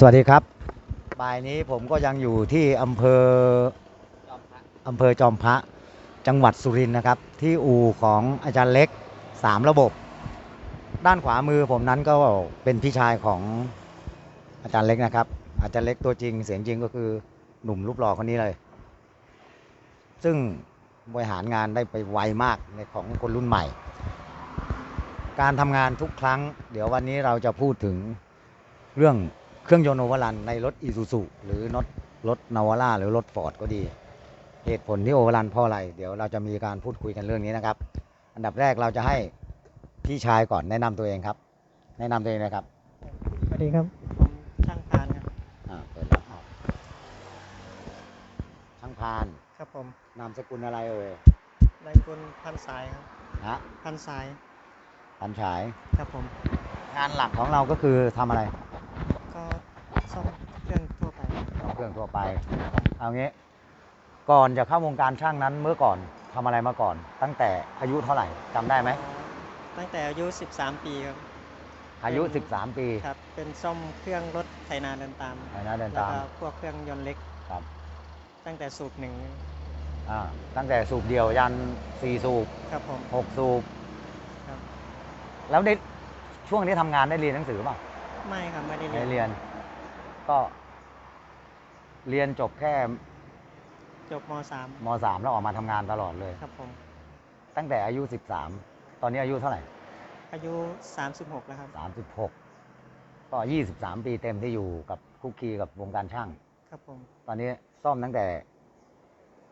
สวัสดีครับ บ่ายนี้ผมก็ยังอยู่ที่อำเภออำเภอจอมพระ จังหวัดสุรินทร์นะครับ ที่อู่ของอาจารย์เล็กสามระบบ ด้านขวามือผมนั้นก็เป็นพี่ชายของอาจารย์เล็กนะครับ อาจารย์เล็กตัวจริงเสียงจริงก็คือหนุ่มรูปหล่อคนนี้เลย ซึ่งบริหารงานได้ไปไวมากในของคนรุ่นใหม่ การทำงานทุกครั้ง เดี๋ยววันนี้เราจะพูดถึงเรื่อง เครื่องยนต์โอเวอร์รันในรถอีซูซูหรือรถรถนาวาร่าหรือรถฟอร์ดก็ดี เหตุผลที่โอเวอร์รันเพราะอะไรเดี๋ยวเราจะมีการพูดคุยกันเรื่องนี้นะครับ อันดับแรกเราจะให้พี่ชายก่อนแนะนำตัวเองครับ แนะนำตัวเองนะครับสวัสดีครับ ผมช่างพานครับ อ่าเปิดแล้วครับช่างพานครับผมนามสกุลอะไรเอ่ยนายกุลพันสายครับนะพันสายพันฉาย ครับผม งานหลักของเราก็คือทำอะไรก็ ซ่อมเครื่องทั่วไปซ่อมเครื่องทั่วไป เอางี้ ก่อนจะเข้าวงการช่างนั้นเมื่อก่อนทำอะไรมาก่อน ตั้งแต่อายุเท่าไหร่จำได้ไหม ตั้งแต่อายุ 13 ปีครับ อายุเป็น13 ปีครับ เป็นซ่อมเครื่องรถไถนาเดินตามไปนะเดินแล้วตามก็พวกเครื่องยนต์เล็กครับ ตั้งแต่สูบหนึ่งอ่าตั้งแต่สูบเดียวยันสี่สูบครับผมหกสูบครับ แล้วได้ช่วงที่ทำงานได้เรียนหนังสือเปล่าไม่ครับไม่ได้ไม่เรียนได้เรียน ก็ เรียนจบแค่จบมมสามแล้วออกมาทำงานตลอดเลย .3 ครับผม ตั้งแต่อายุสิบสามตอนนี้อายุเท่าไหร่ อายุ 36 แล้วครับสามสิบหกก็ยี่สิบสามปีเต็มที่อยู่กับคุกคีกับวงการช่าง ครับผม ตอนนี้ซ่อมตั้งแต่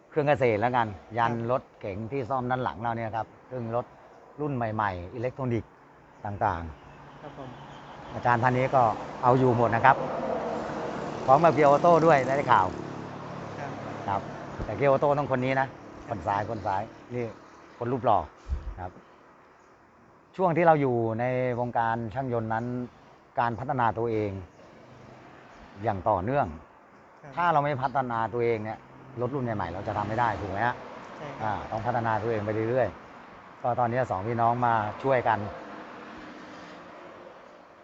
เครื่องเกษตรแล้วกัน ยันครับรถเก๋งที่ซ่อมด้านหลังเราเนี่ยครับซึ่งรถรุ่นใหม่ ๆ อิเล็กทรอนิกส์ต่างครับผม ๆ อาจารย์ท่านนี้ก็เอาอยู่หมดนะครับ พร้อมกับเกียร์ออโต้ด้วยได้ข่าวครับครับแต่เกียร์ออโต้ต้องคนนี้นะ คนซ้ายคนซ้ายนี่คนรูปหล่อครับ ช่วงที่เราอยู่ในวงการช่างยนต์นั้น การพัฒนาตัวเอง อย่างต่อเนื่องครับถ้าเราไม่พัฒนาตัวเองเนี่ยรถรุ่นใหม่ๆเราจะทำไม่ได้ถูกไหมฮะใช่คอ่ารับต้องพัฒนาตัวเองไปเรื่อยๆก็ตอนนี้สองพี่น้องมาช่วยกัน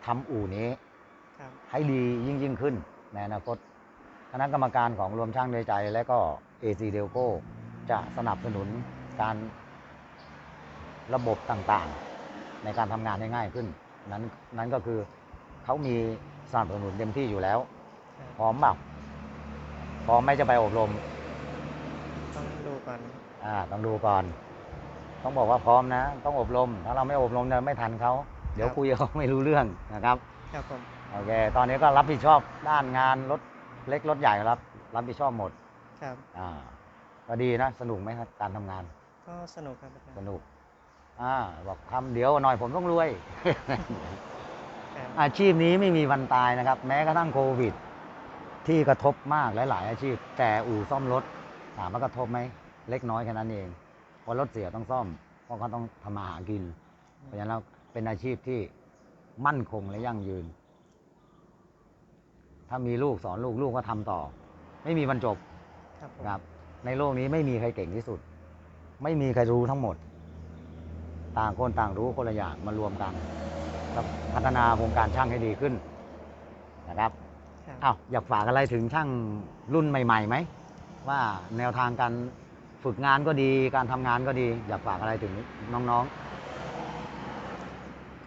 ทำอู่นี้ครับให้ดียิ่งยิ่งขึ้น ในอนาคต คณะกรรมการของรวมช่างด้วยใจ และก็ AC d e l c o จะสนับสนุนการระบบต่างๆ ในการทำงานให้ง่ายขึ้น นั้นนั้นก็คือเขามีสนับสนุนเต็มที่อยู่แล้วครับพร้อมเปล่าพร้อมไหมจะไปอบรม ต้องดูก่อนอ่าต้องดูก่อน ต้องบอกว่าพร้อมนะ ต้องอบรม ถ้าเราไม่อบรมจะไม่ทันเขา เดี๋ยวคุยกับเขาไม่รู้เรื่องนะครับ ครับผม โอเค ตอนนี้ก็รับผิดชอบด้านงานรถเล็กรถใหญ่รับ รับผิดชอบหมด ครับ อ่าก็ดีนะ สนุกไหมครับการทำงาน ก็สนุกครับอาจารย์สนุก อ่า บอกทำเดี๋ยวหน่อยผมต้องรวย ครับอาชีพนี้ไม่มีวันตายนะครับ แม้กระทั่งโควิด ที่กระทบมากหลายๆอาชีพ แต่อู่ซ่อมรถถามว่ากระทบไหมเล็กน้อยแค่นั้นเองเพราะรถเสียต้องซ่อม เพราะเขาต้องทำมาหากิน เพราะฉะนั้นเราเป็นอาชีพที่มั่นคงและยั่งยืน ถ้ามีลูกสอนลูกลูกก็ทำต่อ ไม่มีบรรจบครับผมนะครับ ในโลกนี้ไม่มีใครเก่งที่สุด ไม่มีใครรู้ทั้งหมด ต่างคนต่างรู้คนละอย่างมารวมกันแล้วพัฒนาวงการช่างให้ดีขึ้นนะครับครับอ้าวอยากฝากอะไรถึงช่างรุ่นใหม่ๆไหมว่าแนวทางการฝึกงานก็ดี การทำงานก็ดี อยากฝากอะไรถึงน้อง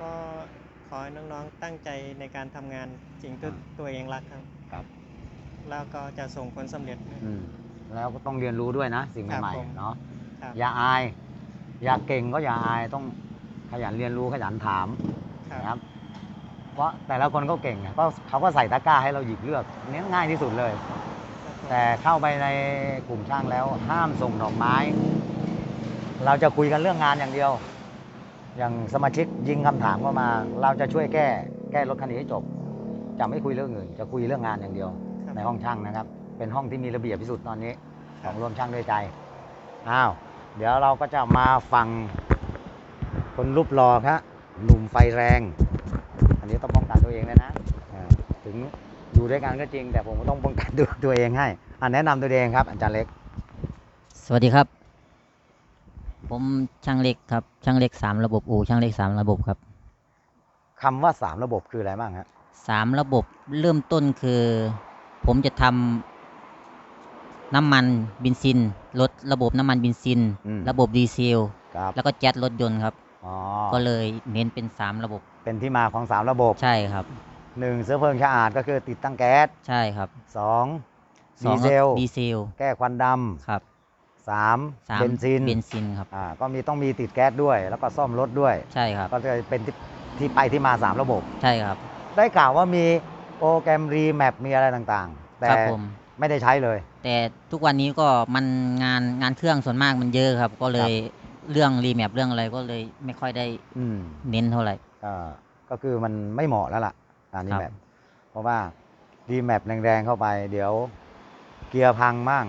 ก็ข อให้น้องๆตั้งใจในการทำงานสิ่งที่ตัวเองรักครับๆครับ แล้วก็จะส่งผลสำเร็จ อืมแล้วก็ต้องเรียนรู้ด้วยนะ สิ่งครับใหม่ผมๆเนาะครับ อย่าอาย อยากเก่งก็อย่าอายต้องขยันเรียนรู้ขยันถามครับ นะครับ เพราะแต่ละคนก็เก่งไงก็เขาก็ใส่ตะกร้าให้เราหยิบเลือกเนี้ง่ายที่สุดเลยครับผมแต่เข้าไปในกลุ่มช่างแล้วห้ามส่งดอกไม้ เราจะคุยกันเรื่องงานอย่างเดียว อย่างสมาชิกยิงคำถามเข้ามา เราจะช่วยแก้แก้รถคันนี้ให้จบ จะไม่คุยเรื่องอื่น จะคุยเรื่องงานอย่างเดียวครับในห้องช่างนะครับ เป็นห้องที่มีระเบียบที่สุดตอนนี้คขรัอบงรวมช่างด้วยใจอ้าวเดี๋ยวเราก็จะมาฟังคนรูปรอครับหนุ่มไฟแรง อันนี้ต้องป้องกันตัวเองเลยนะอ่าถึงอยู่ด้วยกันก็จริง แต่ผมก็ต้องป้องกันตัวตัวเองให้อันแนะนำตัวเองครับ อาจารย์เล็ก สวัสดีครับ ผมช่างเล็กครับ ช่างเล็กสามระบบอู่ช่างเล็กสามระบบครับคำว่าสามระบบคืออะไรบ้างฮะสามระบบเริ่มต้นคือ ผมจะทำน้ำมันเบินซินลดระบบน้ำมันเบินซิน อืมระบบดีเซล ครับแล้วก็แก๊สรถยนต์ครับ อ๋อก็เลยเน้นเป็นสามระบบเป็นที่มาของสามระบบใช่ครับ หนึ่งเชื้อเพลิงสะอาดก็คือติดตั้งแก๊สใช่ครับสองสดีองเซล ดีเซล แก้ควันดครับำ สามสามเบนซินเบนซินครับอ่าก็มีต้องมีติดแก๊สด้วย แล้วก็ซ่อมรถด้วย ใช่ครับ ก็จะเป็นที่ที่ไปที่มาสามระบบ ใช่ครับ ได้ข่าวว่ามีโปรแกรมรีแมปมีอะไรต่างๆ แต่ครับผมไม่ได้ใช้เลย แต่ทุกวันนี้ก็มันงานงานเครื่องส่วนมากมันเยอะครับ ก็เลยเรื่องรีแมปเรื่องอะไรก็เลยไม่ค่อยได้อืมเน้นเท่าไหร่ก็ก็คือมันไม่เหมาะแล้วล่ะการรีครับแมปเพราะว่ารีแมปแรงๆเข้าไป เดี๋ยวเกียร์พังมั่ง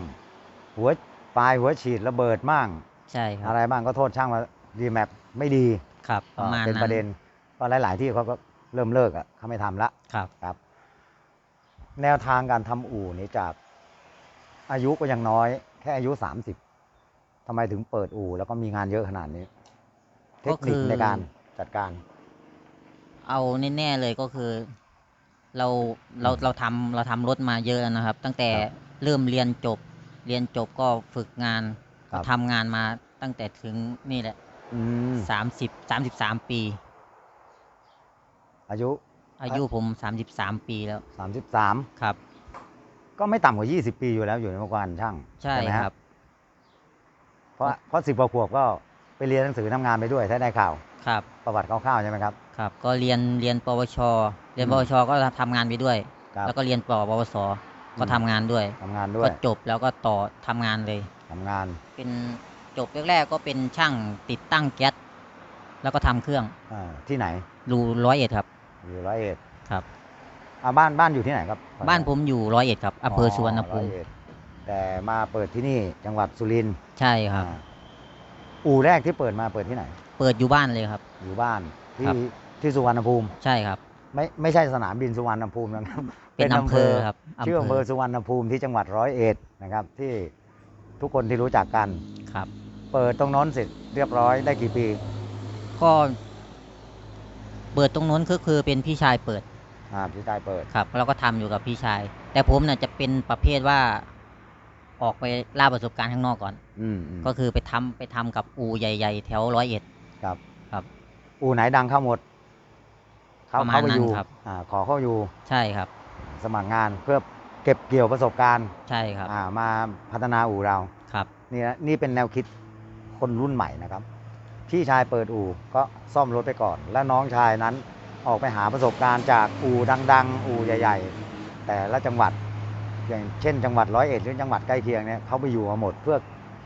หัว ปลายหัวฉีดระเบิดมั่งใช่ครัอะบไรบ้างก็โทษช่างว่ารีแมปไม่ดีครับประมาณเป็นนั้นประเด็นก็หลาย ๆ ที่เขาก็เริ่มเลิกอะเขาไม่ทำละครับ ครับ แนวทางการทำอู่นี้จากอายุก็ยังน้อย แค่อายุ 30ทำไมถึงเปิดอู่แล้วก็มีงานเยอะขนาดนี้ เทคนิคในการจัดการ เอาแน่ๆเลยก็คือ เราเราเราทำเราทำรถมาเยอะแล้วนะครับ ตั้งแต่ครับ เริ่มเรียนจบ เรียนจบก็ฝึกงานครับทำงานมาตั้งแต่ถึงนี่แหละอืมสามสิบสามสิบสามปี อายุอายุผมสามสิบสามปีแล้ว33 ครับ ก็ไม่ต่ำกว่า 20 ปีอยู่แล้วอยู่ในวงการช่างใช่ไหมฮะครับ เพราะเพราะสิบกว่าขวบก็ไปเรียนหนังสือทำงานไปด้วยถ้าได้ข่าวครับ ประวัติคร่าวๆใช่ไหมครับ ครับ ก็เรียนเรียนปวช เรียนอืมปวชก็ทำงานไปด้วย ครับ แล้วก็เรียนปวส ก็อืมทำงานด้วย ทำงานด้วก็ยจบแล้วก็ต่อทำงานเลย ทำงานเป็นจบแรกๆก็เป็นช่างติดตั้งแก๊สแล้วก็ทำเครื่องอ่าที่ไหนรูร้อยเอ็ดครับอยู่ร้อยเอ็ดครับ อ่าบ้านบ้านอยู่ที่ไหนครับบ้านผมอยู่ร้อยเอ็ดครับอำเภอสุวรรณภูมิร้อยเอ็ดแต่มาเปิดที่นี่จังหวัดสุรินทร์ใช่ครับ อ่าอู่แรกที่เปิดมาเปิดที่ไหน เปิดอยู่บ้านเลยครับ อยู่บ้านที่ครับ ที่สุวรรณภูมิ ใช่ครับ ไม่ไม่ใช่สนามบินสุวรรณภูมินะครับเป็นอำเภอครับชื่ออำเภอสุวรรณภูมิที่จังหวัดร้อยเอ็ดนะครับ ที่ทุกคนที่รู้จักกันครับ เปิดตรงโน้นเสร็จเรียบร้อยได้กี่ปี ก็เปิดตรงนู้นก็คือเป็นพี่ชายเปิดอ่าพี่ชายเปิดครับแล้วก็ทำอยู่กับพี่ชาย แต่ผมน่ะจะเป็นประเภทว่าออกไปล่าประสบการณ์ข้างนอกก่อน อืมอืมก็คือไปทำไปทำกับอู่ใหญ่ ๆ แถวร้อยเอ็ดครับ ครับ อู่ไหนดังเข้าหมด เข้าประมาณเข้าไปนั้นอยู่ครับ อ่าขอเข้าอยู่ใช่ครับ สมัครงานเพื่อเก็บเกี่ยวประสบการณ์ใช่ครับอ่ามาพัฒนาอู่เราครับนี่นะนี่เป็นแนวคิดคนรุ่นใหม่นะครับ พี่ชายเปิดอู่ก็ซ่อมรถไปก่อน แล้วน้องชายนั้นออกไปหาประสบการณ์จากอู่ดัง ๆ อู่ใหญ่ ๆ แต่ละจังหวัด อย่างเช่น จังหวัดร้อยเอ็ดหรือจังหวัดใกล้เคียงเนี่ยเขาไปอยู่มาหมด เพื่อ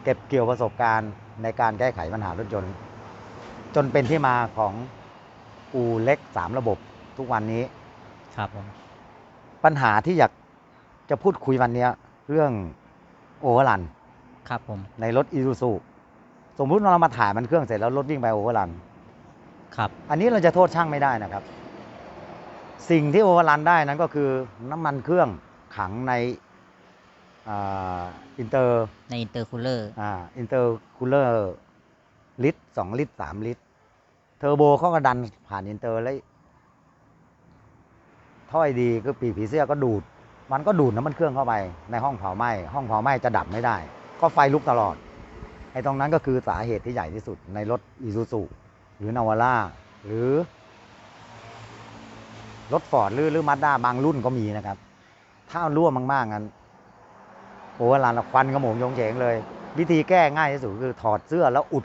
เก็บเกี่ยวประสบการณ์ในการแก้ไขปัญหารถยนต์จนเป็นที่มาของ อู่เล็กสามระบบทุกวันนี้ ครับผมปัญหาที่อยากจะพูดคุยวันเนี้ยเรื่องโอเวอร์รันครับผมในรถอีซูซูสมมุติเรามาถ่ายมันเครื่องเสร็จแล้วรถวิ่งไปโอเวอร์รันครับ อันนี้เราจะโทษช่างไม่ได้นะครับ สิ่งที่โอเวอร์รันได้นั้นก็คือน้ำมันเครื่องขังในอินเตอร์ในอินเตอร์คูลเลอร์อินเตอร์คูลเลอร์ลิตรสองลิตรสามลิตร เทอร์โบเขาก็ดันผ่านอินเตอร์แล้วถ้อยดีคือปีกผีเสื้อก็ดูด มันก็ดูดน้ำมันเครื่องเข้าไปในห้องเผาไหม้ห้องเผาไหม้จะดับไม่ได้ ก็ไฟลุกตลอดไอ้ตรงนั้นก็คือสาเหตุที่ใหญ่ที่สุดในรถอีซูซูหรือนาวาร่าหรือ รถฟอร์ดหรือหรือมาด้าบางรุ่นก็มีนะครับ ถ้ารั่วมากๆงั้นโอ้เวลาละควันกระมงยงเฉงเลย วิธีแก้ง่ายที่สุดคือถอดเสื้อแล้วอุด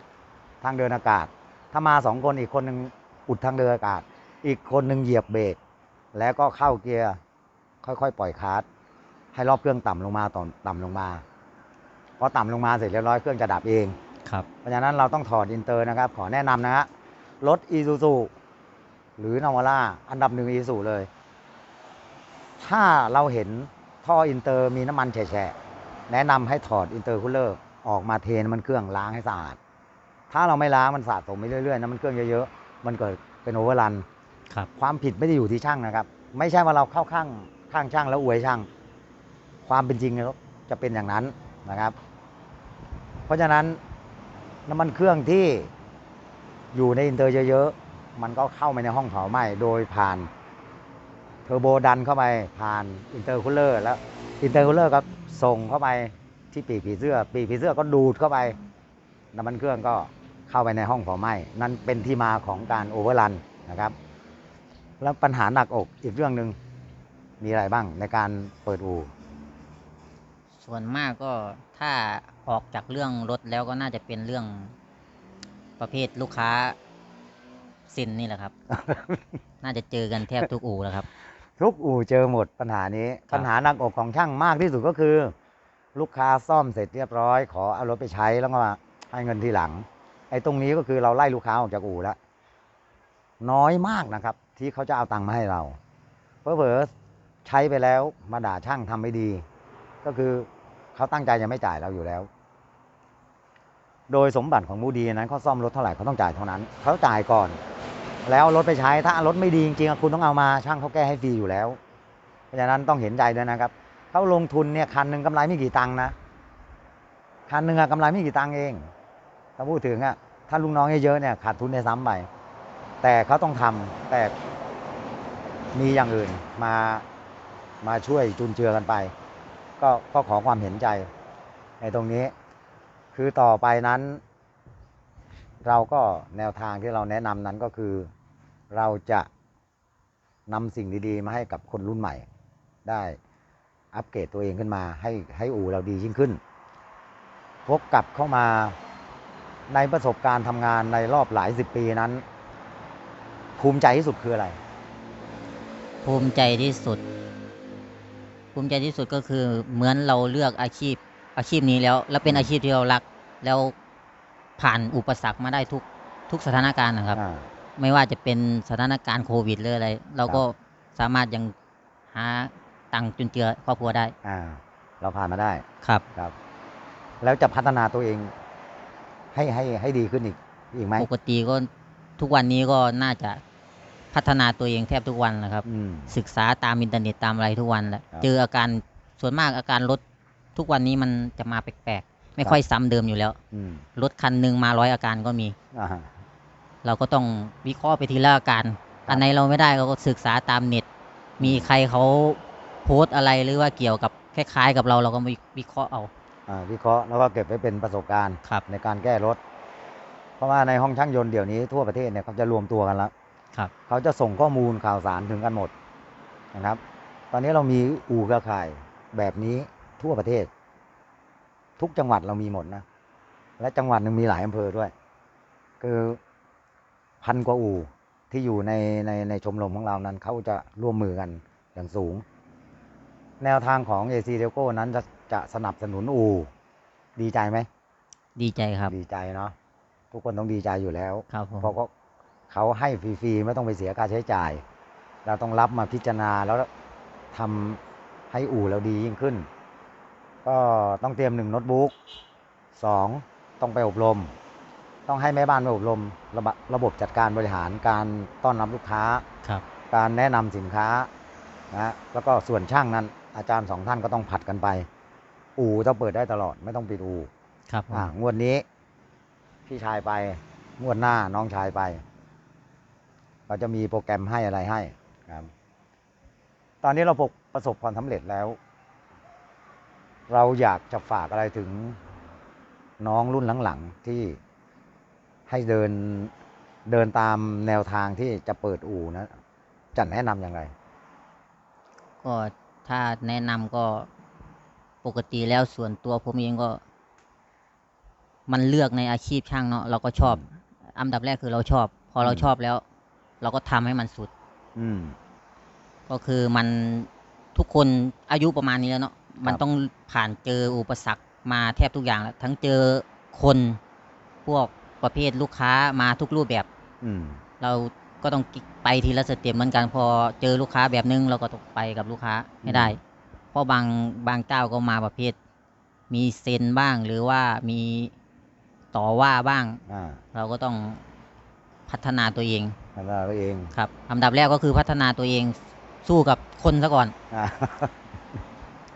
ทางเดินอากาศ ถ้ามาสองคนอีกคนหนึ่งอุดทางเดินอากาศ อีกคนหนึ่งเหยียบเบรกแล้วก็เข้าเกียร์ค่อยๆ ปล่อยคลัสให้รอบเครื่องต่ำลงมาต่ำต่ำลงมาพอต่ำลงมาเสร็จเรียบร้อยเครื่องจะดับเองครับเพราะฉะนั้นเราต้องถอดอินเตอร์นะครับ ขอแนะนำนะฮะรถอีซูซูหรือนาวาร่าอันดับหนึ่งอีซูซูเลย ถ้าเราเห็นท่ออินเตอร์มีน้ำมันแฉะๆแนะนำให้ถอดอินเตอร์คูลเลอร์ออกมาเทน้ำมันเครื่องล้างให้สะอาด ถ้าเราไม่ล้างมันสะสมไปเรื่อยๆน้ำมันเครื่องเยอะๆ มันเกิดเป็นโอเวอร์รันครับความผิดไม่ได้อยู่ที่ช่างนะครับ ไม่ใช่ว่าเราเข้าข้างข้างช่างแล้วอวยช่าง ความเป็นจริงแล้วจะเป็นอย่างนั้นนะครับ เพราะฉะนั้นน้ำมันเครื่องที่อยู่ในอินเตอร์เยอะๆ มันก็เข้าไปในห้องเผาไหม้โดยผ่านเทอร์โบดันเข้าไปผ่านอินเตอร์คูลเลอร์แล้วอินเตอร์คูลเลอร์ก็ส่งเข้าไปที่ปีกผีเสื้อ ปีกผีเสื้อก็ดูดเข้าไป น้ำมันเครื่องก็เข้าไปในห้องเผาไหม้นั่นเป็นที่มาของการโอเวอร์รันนะครับ แล้วปัญหาหนักอกอีกเรื่องหนึ่งมีอะไรบ้างในการเปิดอู่ส่วนมากก็ถ้าออกจากเรื่องรถแล้วก็น่าจะเป็นเรื่องประเภทลูกค้าสินนี่แหละครับ น่าจะเจอกันแทบทุกอู่แล้วครับ ทุกอู่เจอหมดปัญหานี้ครับปัญหาหนักอกของช่างมากที่สุดก็คือ ลูกค้าซ่อมเสร็จเรียบร้อย ขอเอารถไปใช้แล้วก็มา ให้เงินทีหลัง ไอ้ตรงนี้ก็คือเราไล่ลูกค้าออกจากอู่แล้วน้อยมากนะครับ ที่เขาจะเอาตังค์มาให้เราเพอเผอใช้ไปแล้วมาด่าช่างทำไม่ดี ก็คือเขาตั้งใจจะไม่จ่ายเราอยู่แล้ว โดยสมบัติของมูดีนั้นเขาซ่อมรถเท่าไหร่เขาต้องจ่ายเท่านั้นเขาจ่ายก่อน แล้วเอารถไปใช้ถ้ารถไม่ดีจริงๆคุณต้องเอามาช่างเขาแก้ให้ฟรีอยู่แล้ว เพราะฉะนั้นต้องเห็นใจด้วยนะครับเขาลงทุนเนี่ยคันหนึ่งกำไรไม่กี่ตังค์นะคันหนึ่งกำไรไม่กี่ตังค์เอง ถ้าพูดถึงอะถ้าลุงน้องเยอะๆเนี่ยขาดทุนในซ้ำไปแต่เขาต้องทำแต่มีอย่างอื่นมามาช่วยจุนเจือกันไป ก็ก็ขอความเห็นใจในตรงนี้ คือต่อไปนั้น เราก็แนวทางที่เราแนะนำนั้นก็คือ เราจะนำสิ่งดีๆ มาให้กับคนรุ่นใหม่ ได้อัปเกรดตัวเองขึ้นมา ให้ให้อู่เราดียิ่งขึ้น พกกลับเข้ามา ในประสบการณ์ทำงานในรอบหลายสิบปีนั้น ภูมิใจที่สุดคืออะไร ภูมิใจที่สุด ภูมิใจที่สุดก็คือเหมือนเราเลือกอาชีพอาชีพนี้แล้ว แล้วเป็นอาชีพที่เรารัก แล้วผ่านอุปสรรคมาได้ทุกทุกสถานการณ์นะครับอ่าไม่ว่าจะเป็นสถานการณ์โควิดหรืออะไร เราก็สามารถยังหาตังค์จุนเจือครอบครัวได้ อ่า เราผ่านมาได้ ครับ ครับ แล้วจะพัฒนาตัวเอง ให้ให้ให้ดีขึ้นอีกอีกไหมปกติก็ทุกวันนี้ก็น่าจะพัฒนาตัวเองแทบทุกวันนะครับ อืม ศึกษาตามอินเทอร์เน็ตตามอะไรทุกวันแหละครับเจออาการส่วนมากอาการรถทุกวันนี้มันจะมาแปลกๆ ไม่ครับ ค่อยซ้ำเดิมอยู่แล้ว อืมรถคันหนึ่งมาร้อยอาการก็มี อ่าเราก็ต้องวิเคราะห์ไปทีละอาการ อันไหนเราไม่ได้เราก็ศึกษาตามเน็ต มีใครเขาโพสต์อะไรหรือว่าเกี่ยวกับคล้ายๆ กับเราเราก็มาวิเคราะห์เอาอ่า วิเคราะห์แล้วก็เก็บไว้เป็นประสบการณ์ครับในการแก้รถ เพราะว่าในห้องช่างยนต์เดี๋ยวนี้ทั่วประเทศเนี่ยเขาจะรวมตัวกันแล้วครับเขาจะส่งข้อมูลข่าวสารถึงกันหมดนะครับ ตอนนี้เรามีอู่เครือข่ายแบบนี้ทั่วประเทศ ทุกจังหวัดเรามีหมดนะ และจังหวัดหนึ่งมีหลายอำเภอด้วย คือพันกว่าอู่ที่อยู่ในในในชมรมของเรานั้นเขาจะร่วมมือกันอย่างสูง แนวทางของ AC d e l c o นั้นจะ จะสนับสนุนอู่ดีใจไหมดีใจครับ ดีใจเนาะทุกคนต้องดีใจอยู่แล้วครับผมเพราะเขาเขาให้ฟรีๆไม่ต้องไปเสียค่าใช้จ่าย เราต้องรับมาพิจารณาแล้วทำให้อู่เราดียิ่งขึ้น ก็ต้องเตรียมหนึ่งโน้ตบุ๊กสองต้องไปอบรม ต้องให้แม่บ้านไปอบรม ระบะระบบจัดการบริหารการต้อนรับลูกค้าครับ การแนะนำสินค้านะแล้วก็ส่วนช่างนั้นอาจารย์สองท่านก็ต้องผัดกันไป อู่ต้องเปิดได้ตลอดไม่ต้องปิดอู่ครับผมอ่างวดนี้ พี่ชายไป งวดหน้าน้องชายไปเราจะมีโปรแกรมให้อะไรให้ครับ ตอนนี้เราประประสบความสำเร็จแล้ว เราอยากจะฝากอะไรถึงน้องรุ่นหลังๆที่ให้เดินเดินตามแนวทางที่จะเปิดอู่นะจะแนะนำอย่างไร ก็ถ้าแนะนำก็ ปกติแล้วส่วนตัวผมเองก็ มันเลือกในอาชีพช่างเนาะเราก็ชอบ อันดับแรกคือเราชอบ พอเราอืมชอบแล้ว เราก็ทำให้มันสุด อืม ก็คือมันทุกคนอายุประมาณนี้แล้วเนาะมันต้องผ่านเจออุปสรรคมาแทบทุกอย่างแล้วทั้งเจอคนพวกประเภทลูกค้ามาทุกรูปแบบ อืม เราก็ต้องไปทีละสเต็ปเหมือนกันพอเจอลูกค้าแบบนึงเราก็ต้องไปกับลูกค้าให้ได้ เพราะบางบางเจ้าก็มาประเภท มีเซ็นบ้างหรือว่ามีต่อว่าบ้าง อ่าเราก็ต้องพัฒนาตัวเองแล้วเราเองครับอันดับแรกก็คือพัฒนาตัวเองสู้กับคนซะก่อน อ่า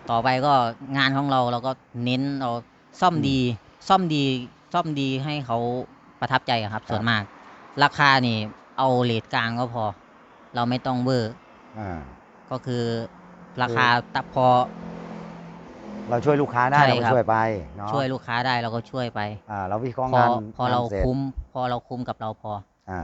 ต่อไปก็งานของเราเราก็เน้นเราซ่อมดี ซ่อมดีซ่อมดีให้เขาประทับใจอะครับครับส่วนมาก ราคานี่ เอาเลทกลางก็พอ เราไม่ต้องเวอร์ อ่าก็คือ ราคาตะพอ เราช่วยลูกค้าได้ใช่เราก็ครับ ช่วยไปเนาะช่วยลูกค้าได้เราก็ช่วยไป อ่าเราวิเคราะห์พองานพอเรางนสจคุ้ม พอเราคุ้มกับเราพออ่า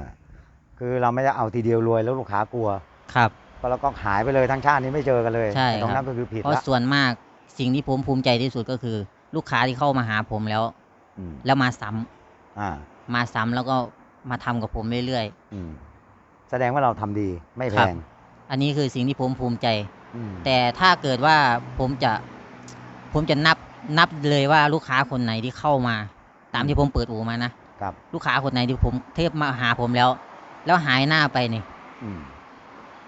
คือเราไม่ได้เอาทีเดียวรวยแล้วลูกค้ากลัว ครับ ก็เราก็หายไปเลยทั้งชาตินี้ไม่เจอกันเลยใช่ตรงครันั้บ นก็คือผิดเพราะละส่วนมากสิ่งที่ผมภูมิใจที่สุดก็คือ ลูกค้าที่เข้ามาหาผมแล้ว อืมแล้วมาซ้ำอ่ามาซ้ำแล้วก็มาทำกับผมเรื่อย อืมแสดงว่าเราทำดีไม่แพครับ ง ๆ อันนี้คือสิ่งที่ผมภูมิใจอืม แต่ถ้าเกิดว่าผมจะ ผมจะนับนับเลยว่าลูกค้าคนไหนที่เข้ามา ตามที่ผมเปิดอู่มานะครับ ลูกค้าคนไหนที่ผมเทพมาหาผมแล้ว แล้วหายหน้าไปนี่อืม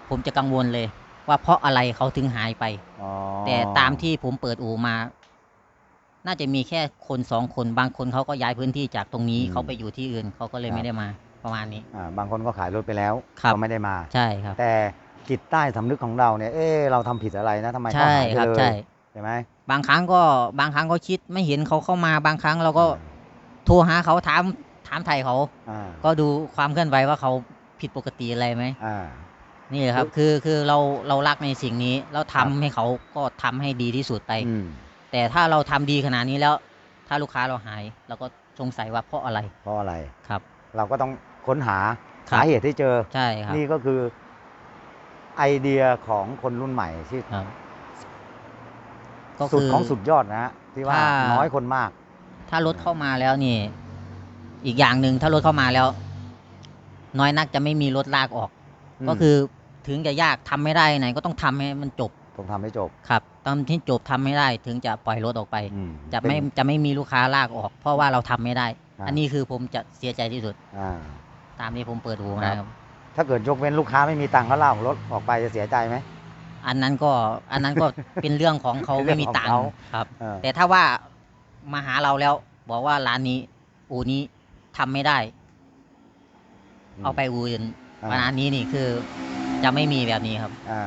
ผมจะกังวลเลย ว่าเพราะอะไรเขาถึงหายไป อ๋อแต่ตามที่ผมเปิดอู่มา น่าจะมีแค่คนสองคนบางคนเขาก็ย้ายพื้นที่จากตรงนี้เขาไปอยู่ที่อื่นเขาก็เลยไม่ได้มา ประมาณนี้ อ่าบางคนก็ขายรถไปแล้วครับ ก็ไม่ได้มา ใช่ครับ แต่ จิตใต้สำนึกของเราเนี่ย เอ๊ะเราทำผิดอะไรนะทำไมเขาใช่หายไปครับเลยใช่ใช่ไหมบางครั้งก็บางครั้งก็คิดไม่เห็นเขาเข้ามาบางครั้งเราก็โทรหาเขาถามถามไทยเขา อ่าก็ดูความเคลื่อนไหวว่าเขาผิดปกติอะไรไหมอ่า นี่แหละครับ คือคือเราเรารักในสิ่งนี้เราทำครับให้เขาก็ทำให้ดีที่สุดไป อืมแต่ถ้าเราทำดีขนาดนี้แล้ว ถ้าลูกค้าเราหายเราก็สงสัยว่าเพราะอะไรเพราะอะไร ครับ เราก็ต้องค้นหาครับ สาเหตุที่เจอ ใช่ครับ นี่ก็คือ ไอเดียของคนรุ่นใหม่ที่ครับ ก็สุดคือ ของสุดยอดนะฮะที่ว่าถ้า น้อยคนมาก ถ้ารถเข้ามาแล้วนี่ อีกอย่างหนึ่งถ้ารถเข้ามาแล้ว น้อยนักจะไม่มีรถลากออก อืม ก็คือถึงจะยากทำไม่ได้ไหนก็ต้องทำให้มันจบผมทำให้จบครับตอนที่จบทำไม่ได้ ถึงจะปล่อยรถออกไป อืมจะไม่เป็น จะไม่มีลูกค้าลากออก เพราะว่าเราทำไม่ได้ อ่า อันนี้คือผมจะเสียใจที่สุด อ่า ตามที่ผมเปิดหูครัมาบครับ ถ้าเกิดยกเว้นลูกค้าไม่มีตังค์เขาลากรถออกไปจะเสียใจไหม อันนั้นก็อันนั้นก็ เป็นเรื่องของเขาเป็นเรื่ไม่องมีของตังค์เขาครับ เออ แต่ถ้าว่ามาหาเราแล้ว บอกว่าร้านนี้ อูนี้ทำไม่ได้ เอาไปอูอื่นอ่า ร้านนี้นี่คือ จะไม่มีแบบนี้ครับ อ่า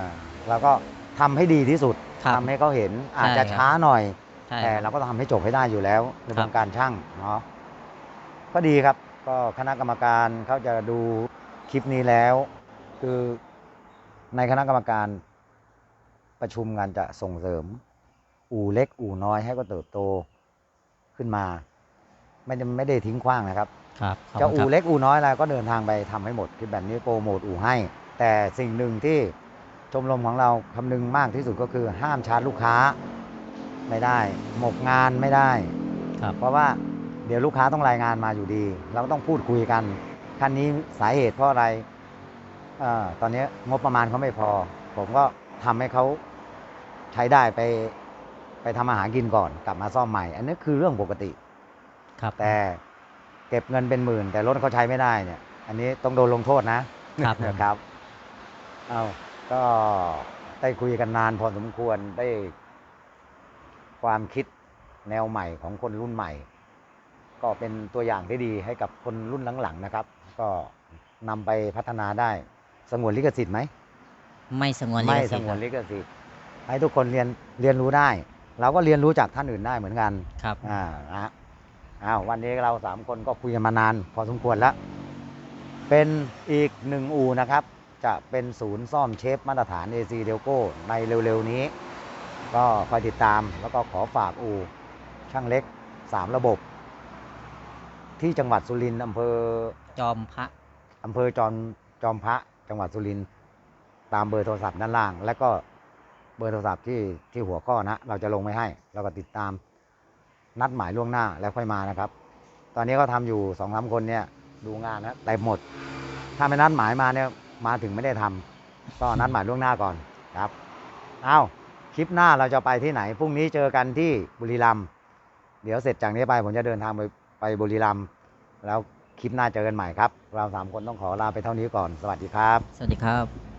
เราก็ทำให้ดีที่สุดครับ ทำให้เขาเห็นอาจใช่จะครับช้าหน่อย ใช่แต่คเรารับ ก็ทำให้จบให้ได้อยู่แล้วในครัวบงการช่างเนาะก็ดีครับ ก็คณะกรรมการเขาจะดู คลิปนี้แล้ว คือในคณะกรรมการประชุมกันจะส่งเสริม อู่เล็กอู่น้อยให้ก็เติบโตขึ้นมา ไม่ได้ไม่ได้ทิ้งขว้างนะครับครับขบจะคุณคอู่รับ เล็กอู่น้อยอะไรก็เดินทางไปทำให้หมดคลิปแบบนี้โปรโมทอู่ให้ แต่สิ่งหนึ่งที่ชมรมของเราคำนึงมากที่สุดก็คือห้ามชาร์จลูกค้าไม่ได้ หมกงานไม่ได้ ครับ เพราะว่าเดี๋ยวลูกค้าต้องรายงานมาอยู่ดี เราก็ต้องพูดคุยกัน คันนี้สาเหตุเพราะอะไรเออตอนนี้งบประมาณเขาไม่พอ ผมก็ทำให้เขาใช้ได้ไปไปทำอาหารกินก่อนกลับมาซ่อมใหม่ อันนี้คือเรื่องปกติ ครับแต่เก็บเงินเป็นหมื่น แต่รถเขาใช้ไม่ได้เนี่ย อันนี้ต้องโดนลงโทษนะครับผมนะครับเอาก็ได้คุยกันนานพอสมควรได้ความคิดแนวใหม่ของคนรุ่นใหม่ ก็เป็นตัวอย่างที่ดีให้กับคนรุ่นหลังๆนะครับ ก็นำไปพัฒนาได้สงวนลิขสิทธิ์ไหมไม่สงวนลิไม่ขสสิทธิ์งควรันบลิขสิทธิ์ให้ทุกคนเรียนเรียนรู้ได้ เราก็เรียนรู้จากท่านอื่นได้เหมือนกัน ครับ อ่านะอ้าววันนี้เราสามคนก็คุยกันมานาน พอสมควรแล้ว เป็นอีกหนึ่งอูนะครับ จะเป็นศูนย์ซ่อมเชฟมาตรฐาน AC d e l c o ในเร็ว ๆ นี้ ก็คอยติดตามแล้วก็ขอฝากอูช่างเล็ก 3 ระบบ ที่จังหวัดสุรินทร์อำเภอจอมพระอำเภอจอมจอมพระจังหวัดสุรินทร์ตามเบอร์โทรศัพท์ด้านล่าง แล้วก็เบอร์โทรศัพท์ที่ที่หัวข้อนะ เราจะลงไม่ให้ เราก็ติดตามนัดหมายล่วงหน้าแล้วค่อยมานะครับ ตอนนี้ก็ทำอยู่สองสามคนเนี่ยดูงานนะเต็มหมด ถ้าไม่นัดหมายมาเนี่ยมาถึงไม่ได้ทำก็นัดหมายล่วงหน้าก่อนครับอ้าวคลิปหน้าเราจะไปที่ไหนพรุ่งนี้เจอกันที่บุรีรัมย์เดี๋ยวเสร็จจากนี้ไปผมจะเดินทางไป ไปบุรีรัมย์แล้วคลิปหน้าเจอกันใหม่ครับ เราสามคนต้องขอลาไปเท่านี้ก่อน สวัสดีครับ สวัสดีครับ